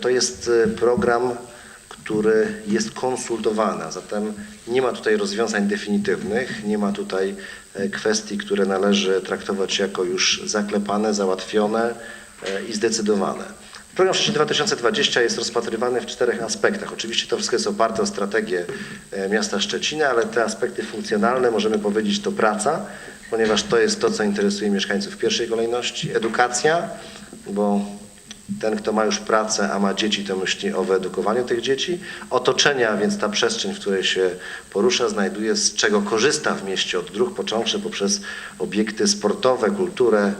To jest e, program, który jest konsultowany, a zatem nie ma tutaj rozwiązań definitywnych, nie ma tutaj e, kwestii, które należy traktować jako już zaklepane, załatwione e, i zdecydowane. Program Szczecin 2020 jest rozpatrywany w czterech aspektach. Oczywiście to wszystko jest oparte o strategię e, miasta Szczecina, ale te aspekty funkcjonalne możemy powiedzieć to praca, ponieważ to jest to, co interesuje mieszkańców w pierwszej kolejności. Edukacja, bo ten, kto ma już pracę, a ma dzieci, to myśli o wyedukowaniu tych dzieci. Otoczenia, więc ta przestrzeń, w której się porusza, znajduje, z czego korzysta w mieście od dróg, począwszy poprzez obiekty sportowe, kulturę,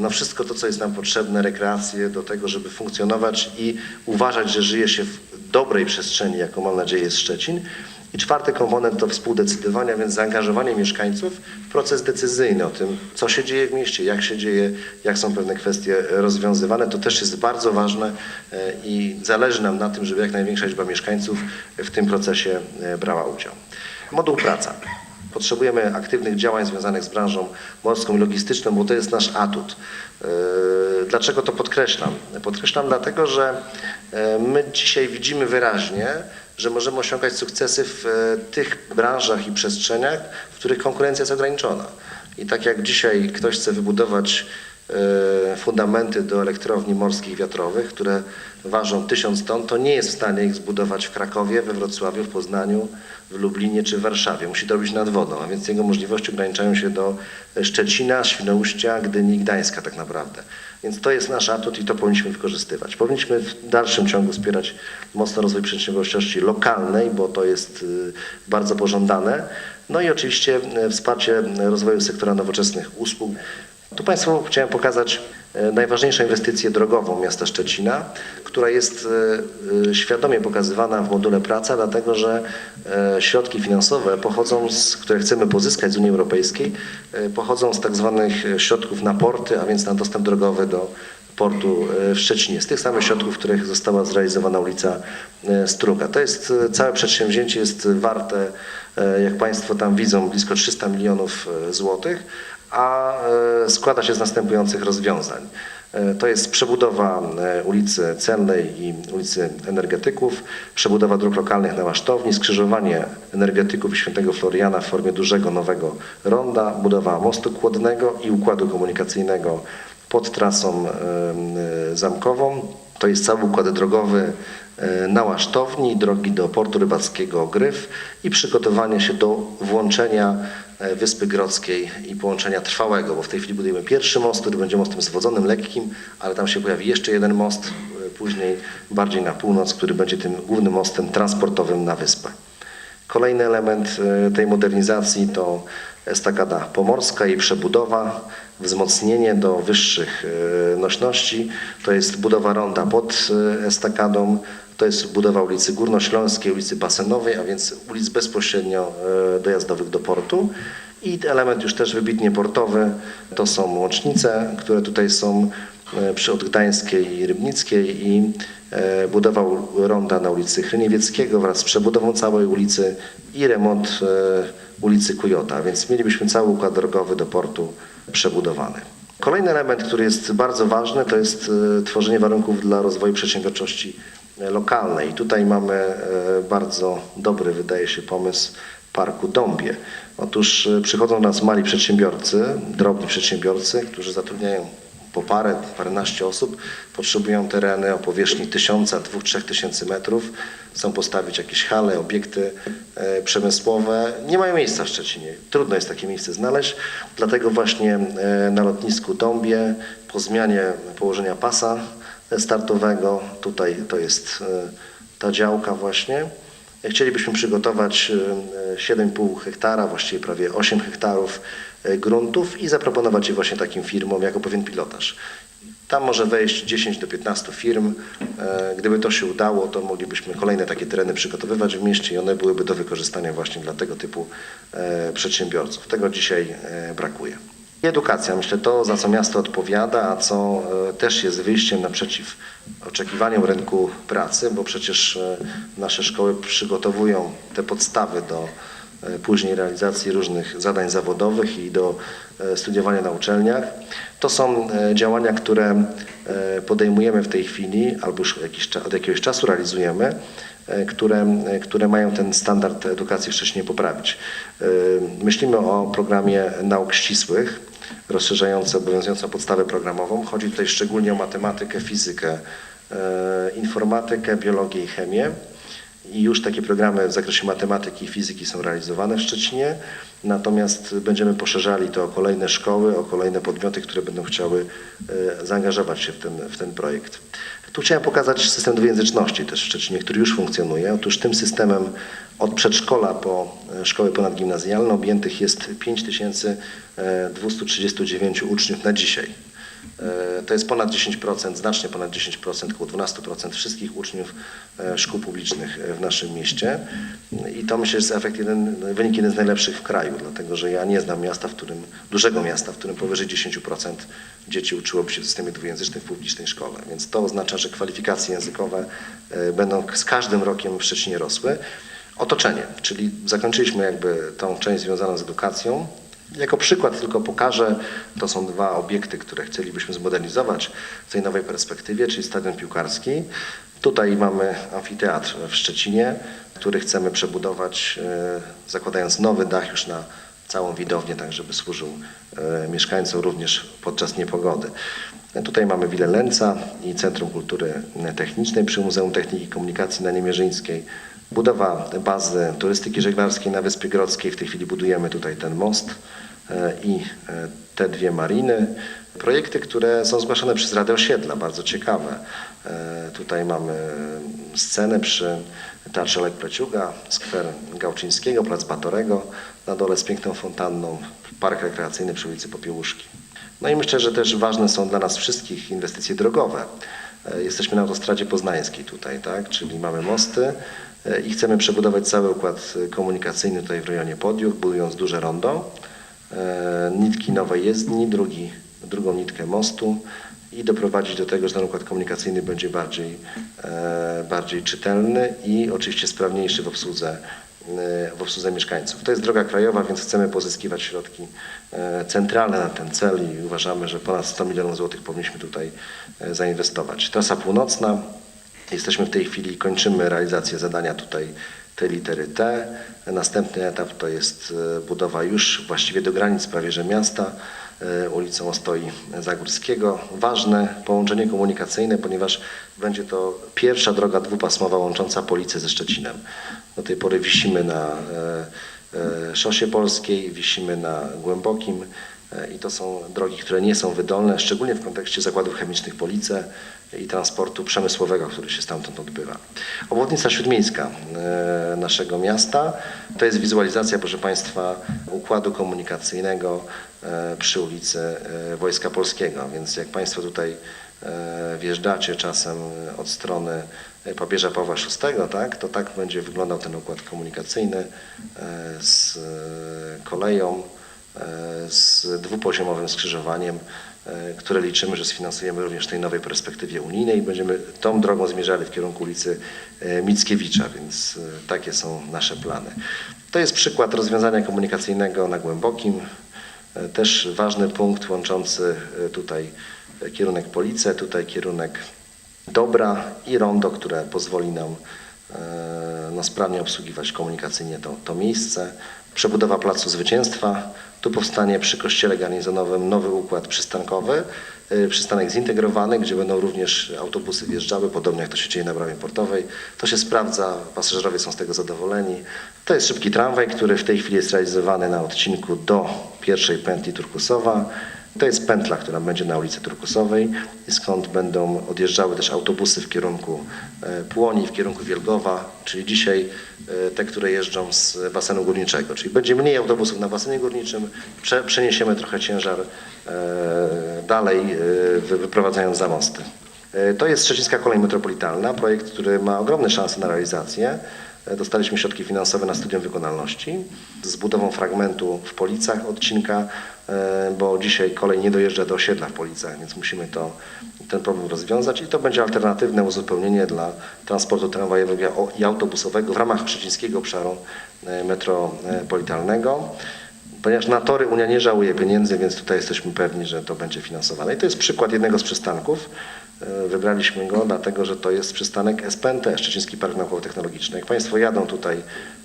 no wszystko to, co jest nam potrzebne, rekreacje do tego, żeby funkcjonować i uważać, że żyje się w dobrej przestrzeni, jaką mam nadzieję jest Szczecin. I czwarty komponent to współdecydowanie, a więc zaangażowanie mieszkańców w proces decyzyjny o tym, co się dzieje w mieście, jak się dzieje, jak są pewne kwestie rozwiązywane. To też jest bardzo ważne e, i zależy nam na tym, żeby jak największa liczba mieszkańców w tym procesie e, brała udział. Moduł praca. Potrzebujemy aktywnych działań związanych z branżą morską i logistyczną, bo to jest nasz atut. Yy, Dlaczego to podkreślam? Podkreślam dlatego, że e, my dzisiaj widzimy wyraźnie, że możemy osiągać sukcesy w e, tych branżach i przestrzeniach, w których konkurencja jest ograniczona. I tak jak dzisiaj ktoś chce wybudować fundamenty do elektrowni morskich wiatrowych, które ważą tysiąc ton, to nie jest w stanie ich zbudować w Krakowie, we Wrocławiu, w Poznaniu, w Lublinie czy w Warszawie. Musi to robić nad wodą, a więc jego możliwości ograniczają się do Szczecina, Świnoujścia, Gdyni Gdańska tak naprawdę. Więc to jest nasz atut i to powinniśmy wykorzystywać. Powinniśmy w dalszym ciągu wspierać mocno rozwój przedsiębiorczości lokalnej, bo to jest y, bardzo pożądane. No i oczywiście y, wsparcie rozwoju sektora nowoczesnych usług. Tu Państwu chciałem pokazać e, najważniejszą inwestycję drogową miasta Szczecina, która jest e, e, świadomie pokazywana w module praca, dlatego że środki finansowe pochodzą z, które chcemy pozyskać z Unii Europejskiej, pochodzą z tak zwanych środków na porty, a więc na dostęp drogowy do portu w Szczecinie. Z tych samych środków, w których została zrealizowana ulica Struga. To jest całe przedsięwzięcie jest warte, jak Państwo tam widzą, blisko 300 milionów złotych a e, składa się z następujących rozwiązań. E, To jest przebudowa e, ulicy Celnej i ulicy Energetyków, przebudowa dróg lokalnych na Masztowni, skrzyżowanie Energetyków i Świętego Floriana w formie dużego nowego ronda, budowa mostu kłodnego i układu komunikacyjnego pod trasą zamkową. To jest cały układ drogowy e, na Łasztowni, drogi do portu rybackiego Gryf i przygotowanie się do włączenia e, Wyspy Grodzkiej i połączenia trwałego, bo w tej chwili budujemy pierwszy most, który będzie mostem zwodzonym, lekkim, ale tam się pojawi jeszcze jeden most, e, później bardziej na północ, który będzie tym głównym mostem transportowym na wyspę. Kolejny element tej modernizacji to estakada pomorska i przebudowa, wzmocnienie do wyższych e, nośności. To jest budowa ronda pod e, estakadą, to jest budowa ulicy Górnośląskiej, ulicy Basenowej, a więc ulic bezpośrednio e, dojazdowych do portu. I element już też wybitnie portowy to są łącznice, które tutaj są przy od Gdańskiej i Rybnickiej i budowa u- ronda na ulicy Chryniewieckiego wraz z przebudową całej ulicy i remont ulicy Kujota, więc mielibyśmy cały układ drogowy do portu przebudowany. Kolejny element, który jest bardzo ważny, to jest e, tworzenie warunków dla rozwoju przedsiębiorczości e, lokalnej. I tutaj mamy e, bardzo dobry, wydaje się, pomysł Parku Dąbie. Otóż przychodzą do nas mali przedsiębiorcy, drobni przedsiębiorcy, którzy zatrudniają po parę, paręnaście osób, potrzebują tereny o powierzchni tysiąca, dwóch, trzech tysięcy metrów, chcą postawić jakieś hale, obiekty e, przemysłowe. Nie mają miejsca w Szczecinie. Trudno jest takie miejsce znaleźć, dlatego właśnie e, na lotnisku Dąbie po zmianie położenia pasa startowego, tutaj to jest e, ta działka właśnie, Chcielibyśmy przygotować e, 7,5 hektara, właściwie prawie 8 hektarów e, gruntów i zaproponować je właśnie takim firmom jako pewien pilotaż. Tam może wejść 10 do 15 firm. E, Gdyby to się udało, to moglibyśmy kolejne takie tereny przygotowywać w mieście i one byłyby do wykorzystania właśnie dla tego typu e, przedsiębiorców. Tego dzisiaj e, brakuje. Edukacja, myślę, to za co miasto odpowiada, a co e, też jest wyjściem naprzeciw oczekiwaniom rynku pracy, bo przecież e, nasze szkoły przygotowują te podstawy do e, później realizacji różnych zadań zawodowych i do studiowania na uczelniach. To są działania, które podejmujemy w tej chwili albo już od jakiegoś czasu realizujemy, które, które mają ten standard edukacji w Szczecinie poprawić. Myślimy o programie nauk ścisłych, rozszerzające obowiązującą podstawę programową. Chodzi tutaj szczególnie o matematykę, fizykę, e, informatykę, biologię i chemię. I już takie programy w zakresie matematyki i fizyki są realizowane w Szczecinie, natomiast będziemy poszerzali to o kolejne szkoły, o kolejne podmioty, które będą chciały e, zaangażować się w ten, w ten projekt. Tu chciałem pokazać system dwujęzyczności też w Szczecinie, który już funkcjonuje. Otóż tym systemem od przedszkola po e, szkoły ponadgimnazjalne objętych jest 5239 uczniów na dzisiaj. E, To jest ponad 10%, znacznie ponad 10%, około 12% wszystkich uczniów e, szkół publicznych e, w naszym mieście. I to myślę, że jest efekt jeden, wynik jeden z najlepszych w kraju, dlatego że ja nie znam miasta, w którym, dużego miasta, w którym powyżej 10% dzieci uczyłoby się w systemie dwujęzycznym w publicznej szkole. Więc to oznacza, że kwalifikacje językowe będą z każdym rokiem w Szczecinie rosły. Otoczenie, czyli zakończyliśmy jakby tą część związaną z edukacją. Jako przykład tylko pokażę, to są dwa obiekty, które chcielibyśmy zmodernizować w tej nowej perspektywie, czyli stadion piłkarski. Tutaj mamy amfiteatr w Szczecinie, który chcemy przebudować, e, zakładając nowy dach już na całą widownię, tak żeby służył e, mieszkańcom również podczas niepogody. Tutaj mamy Wilę Lęca i Centrum Kultury Technicznej przy Muzeum Techniki i Komunikacji na Niemierzyńskiej. Budowa bazy turystyki żeglarskiej na Wyspie Grodzkiej. W tej chwili budujemy tutaj ten most i e, te dwie mariny. Projekty, które są zgłaszane przez Radę Osiedla, bardzo ciekawe. E, Tutaj mamy scenę przy Teatrze Lek Pleciuga, skwer Gałczyńskiego, Plac Batorego, na dole z piękną fontanną, park rekreacyjny przy ulicy Popiełuszki. No i myślę, że też ważne są dla nas wszystkich inwestycje drogowe. E, Jesteśmy na autostradzie poznańskiej tutaj, tak? czyli mamy mosty e, i chcemy przebudować cały układ e, komunikacyjny tutaj w rejonie Podiów, budując duże rondo, e, nitki nowej jezdni, drugi, drugą nitkę mostu i doprowadzić do tego, że ten układ komunikacyjny będzie bardziej, e, bardziej czytelny i oczywiście sprawniejszy w obsłudze e, w obsłudze mieszkańców. To jest droga krajowa, więc chcemy pozyskiwać środki e, centralne na ten cel i uważamy, że ponad 100 milionów złotych powinniśmy tutaj e, zainwestować. Trasa północna. Jesteśmy w tej chwili, kończymy realizację zadania tutaj tej litery T. Następny etap to jest e, budowa już właściwie do granic prawie że miasta e, ulicą Ostoi Zagórskiego. Ważne połączenie komunikacyjne, ponieważ będzie to pierwsza droga dwupasmowa łącząca Policę ze Szczecinem. Do tej pory wisimy na e, szosie polskiej, wisimy na Głębokim i to są drogi, które nie są wydolne, szczególnie w kontekście zakładów chemicznych Police i transportu przemysłowego, który się stamtąd odbywa. Obwodnica śródmiejska e, naszego miasta to jest wizualizacja, proszę Państwa, układu komunikacyjnego e, przy ulicy e, Wojska Polskiego, więc jak Państwo tutaj wjeżdżacie czasem od strony papieża Pawła VI, tak, to tak będzie wyglądał ten układ komunikacyjny z koleją, z dwupoziomowym skrzyżowaniem, e, które liczymy, że sfinansujemy również w tej nowej perspektywie unijnej i będziemy tą drogą zmierzali w kierunku ulicy e, Mickiewicza, więc e, takie są nasze plany. To jest przykład rozwiązania komunikacyjnego na Głębokim, E, też ważny punkt łączący e, tutaj e, kierunek Police, tutaj kierunek Dobra i rondo, które pozwoli nam e, no, sprawnie obsługiwać komunikacyjnie to, to miejsce. Przebudowa Placu Zwycięstwa. Tu powstanie przy kościele garnizonowym nowy układ przystankowy, e, przystanek zintegrowany, gdzie będą również autobusy wjeżdżały, podobnie jak to się dzieje na bramie portowej. To się sprawdza, pasażerowie są z tego zadowoleni. To jest szybki tramwaj, który w tej chwili jest realizowany na odcinku do pierwszej pętli Turkusowa. To jest pętla, która będzie na ulicy Turkusowej, skąd będą odjeżdżały też autobusy w kierunku e, Płoni, w kierunku Wielgowa, czyli dzisiaj e, te, które jeżdżą z basenu górniczego. Czyli będzie mniej autobusów na basenie górniczym, prze, przeniesiemy trochę ciężar e, dalej, wy- wyprowadzając za mosty. To jest Szczecińska Kolej Metropolitalna, projekt, który ma ogromne szanse na realizację. Dostaliśmy środki finansowe na studium wykonalności z budową fragmentu w Policach odcinka, e, bo dzisiaj kolej nie dojeżdża do osiedla w Policach, więc musimy to, ten problem rozwiązać i to będzie alternatywne uzupełnienie dla transportu tramwajowego i autobusowego w ramach szczecińskiego obszaru e, metropolitalnego. Ponieważ na tory Unia nie żałuje pieniędzy, więc tutaj jesteśmy pewni, że to będzie finansowane. I to jest przykład jednego z przystanków. E, Wybraliśmy go dlatego, że to jest przystanek SPNT, Szczeciński Park Naukowo-Technologiczny. Jak Państwo jadą tutaj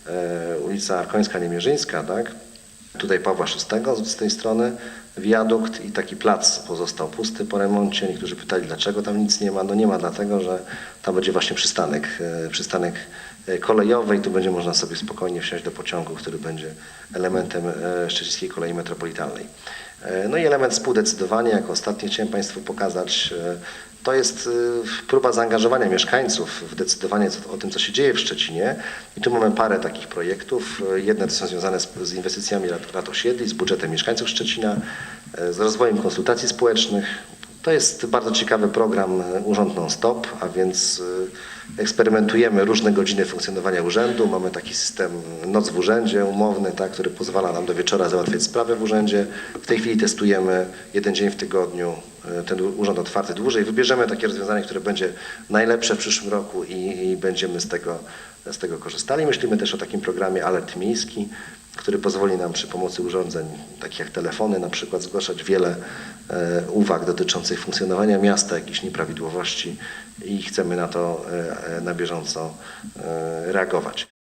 e, ulica Końska-Niemierzyńska, tak? Tutaj Pawła VI z tej strony, wiadukt i taki plac pozostał pusty po remoncie. Niektórzy pytali, dlaczego tam nic nie ma. No nie ma dlatego, że tam będzie właśnie przystanek, e, przystanek e, kolejowy i tu będzie można sobie spokojnie wsiąść do pociągu, który będzie elementem e, Szczecińskiej Kolei Metropolitalnej. No i element współdecydowania, jako ostatni chciałem Państwu pokazać, to jest e, próba zaangażowania mieszkańców w decydowanie o tym, co się dzieje w Szczecinie. I tu mamy parę takich projektów. Jedne to są związane z, z inwestycjami lat, lat osiedli, z budżetem mieszkańców Szczecina, e, z rozwojem konsultacji społecznych. To jest bardzo ciekawy program e, Urząd Non-Stop, a więc e, eksperymentujemy różne godziny funkcjonowania urzędu. Mamy taki system Noc w Urzędzie umowny, tak, który pozwala nam do wieczora załatwiać sprawy w urzędzie. W tej chwili testujemy jeden dzień w tygodniu e, ten urząd otwarty dłużej. Wybierzemy takie rozwiązanie, które będzie najlepsze w przyszłym roku i, i będziemy z tego, z tego korzystali. Myślimy też o takim programie Alert Miejski, który pozwoli nam przy pomocy urządzeń, takich jak telefony na przykład, zgłaszać wiele e, uwag dotyczących funkcjonowania miasta, jakichś nieprawidłowości i chcemy na to e, e, na bieżąco reagować.